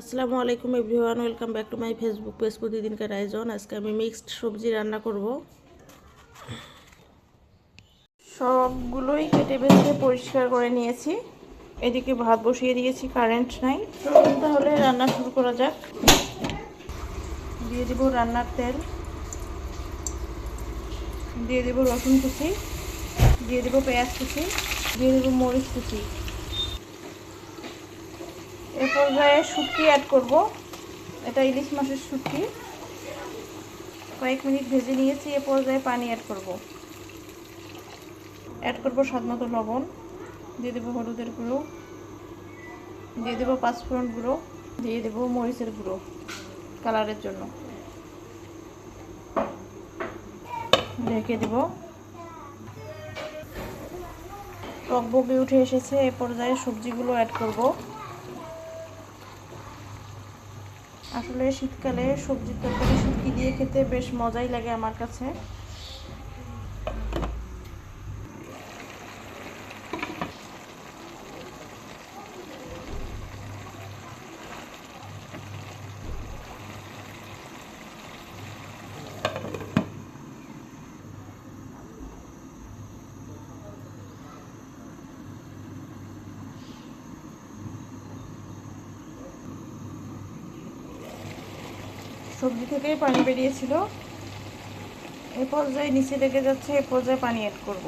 আসসালামু আলাইকুম everyone, welcome back to my Facebook page প্রতিদিনকার আয়োজন। আজকে আমি মিক্সড সবজি রান্না করব। সবগুলোই কেটে বেছে পরিষ্কার করে নিয়েছি। এদিকে ভাত বসিয়ে দিয়েছি, কারেন্ট নাই। তাহলে রান্না শুরু করা যাক। দিয়ে দেব রান্নার তেল। দিয়ে দেব রসুন কুচি। দিয়ে দেব পেঁয়াজ কুচি। দিয়ে দেব মরিচ কুচি। এ পর্যায়ে শুটকি অ্যাড করব। এটা ইলিশ মাছের শুটকি। কয়েক মিনিট ভেজে নিয়েছি, এ পর্যায়ে পানি অ্যাড করব। অ্যাড করব স্বাদ মতো লবণ। দিয়ে দেবো হলুদের গুঁড়ো। দিয়ে দেবো পাঁচফোড়ন গুঁড়ো। দিয়ে দেবো মরিচের গুঁড়ো কালারের জন্য। ঢেকে দেব। টক বগে উঠে এসেছে, এ পর্যায়ে সবজিগুলো অ্যাড করব। আসলে শীতকালে সবজির তরকারি শুটকি দিয়ে খেতে বেশ মজাই লাগে আমার কাছে। সবজি থেকেই পানি বেরিয়েছিল। এ পর্যায়ে নিচে লেগে যাচ্ছে এ পর্যায়ে পানি অ্যাড করব।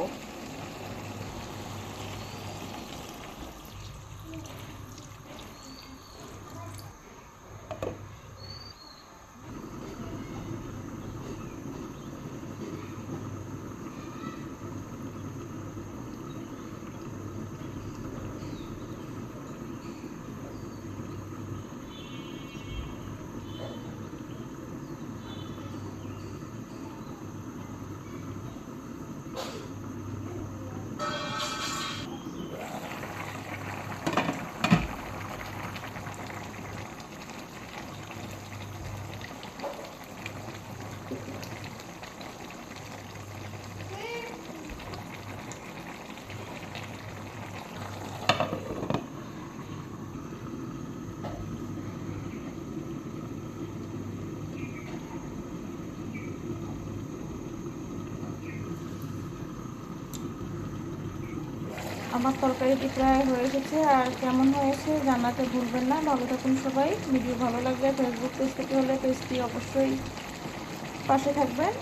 আমার তরকারিটি প্রায় হয়ে এসেছে আর কেমন হয়েছে জানাতে ভুলবেন না। ভালো থাকুন সবাই। ভিডিও ভালো লাগলে ফেসবুক পেজ থেকে হলে পেজটি অবশ্যই পাশে থাকবেন।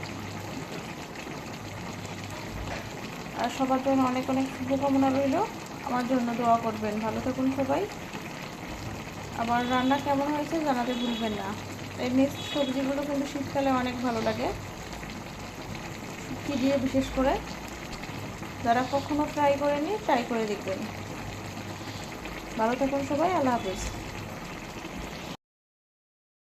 আর সবার জন্য অনেক অনেক শুভকামনা রইল। আমার জন্য দোয়া করবেন। ভালো থাকুন সবাই। আবার রান্না কেমন হয়েছে জানাতে ভুলবেন না। মিক্সড সবজিগুলো কিন্তু শীতকালে অনেক ভালো লাগে। শুটকি দিয়ে বিশেষ করে? যারা কখনো ট্রাই করেনি ট্রাই করে দেখবেন। ভালো থাকুন সবাই আল্লাহ হাফিজ।